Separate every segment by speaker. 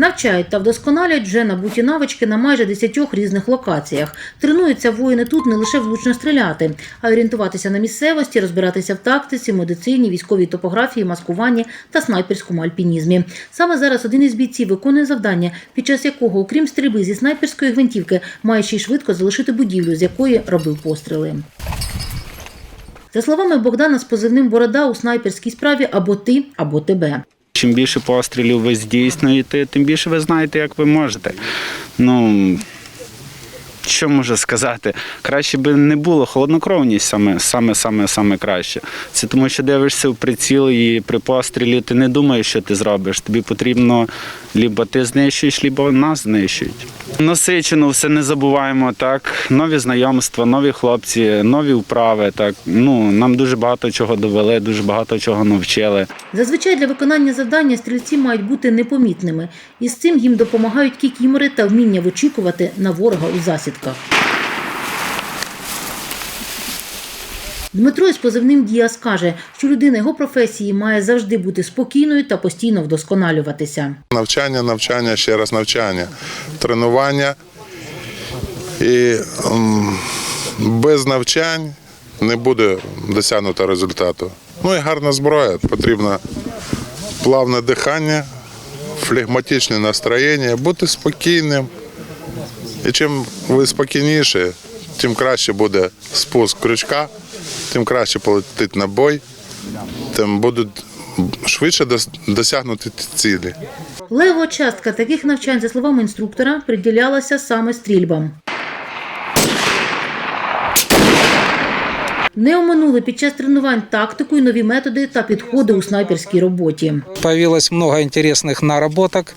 Speaker 1: Навчають та вдосконалюють вже набуті навички на майже 10 різних локаціях. Тренуються воїни тут не лише влучно стріляти, а орієнтуватися на місцевості, розбиратися в тактиці, медицині, військовій топографії, маскуванні та снайперському альпінізмі. Саме зараз один із бійців виконує завдання, під час якого, окрім стрільби зі снайперської гвинтівки, має ще й швидко залишити будівлю, з якої робив постріли. За словами Богдана з позивним Борода у снайперській справі або ти, або тебе.
Speaker 2: Чим більше пострілів ви здійснюєте, тим більше ви знаєте, як ви можете. Ну, що можу сказати? Краще би не було. Холоднокровність саме, саме, саме, саме краще. Це тому, що дивишся в приціл і при пострілі ти не думаєш, що ти зробиш. Тобі потрібно либо ти знищуєш, либо нас знищують. Насичено все не забуваємо. Так, нові знайомства, нові хлопці, нові вправи. Так, ну нам дуже багато чого довели, дуже багато чого навчили.
Speaker 1: Зазвичай для виконання завдання стрільці мають бути непомітними, і з цим їм допомагають кікімори та вміння вичікувати на ворога у засідках. Дмитро із позивним Діас каже, що людина його професії має завжди бути спокійною та постійно вдосконалюватися.
Speaker 3: Навчання, навчання, ще раз навчання, тренування. І без навчань не буде досягнуто результату. Ну і гарна зброя. Потрібно плавне дихання, флегматичне настроєння, бути спокійним. І чим ви спокійніше, тим краще буде спуск крючка, тим краще полетить на бой, тим будуть швидше дос- досягнути цілі.
Speaker 1: Левова частка таких навчань, за словами інструктора, приділялася саме стрільбам. Не оминули під час тренувань тактику і нові методи та підходи у снайперській роботі.
Speaker 4: Появилось много интересных наработок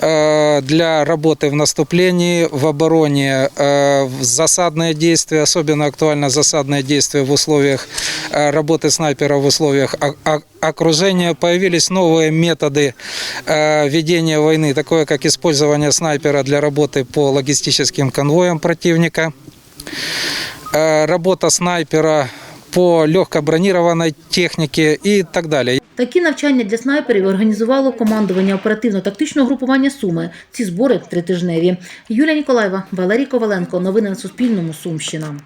Speaker 4: э, для работы в наступлении, в обороне, э, в засадные действия, особенно актуально засадные действия в условиях э, работы снайпера в условиях о- о- окружения. Появились новые методы э, ведения войны, такое как использование снайпера для работы по логистическим конвоям противника, э, работа снайпера по легкобронированной техніці і так далі.
Speaker 1: Такі навчання для снайперів організувало командування оперативно-тактичного групування Суми. Ці збори тритижневі. Юлія Ніколаєва, Валерій Коваленко. Новини на Суспільному. Сумщина.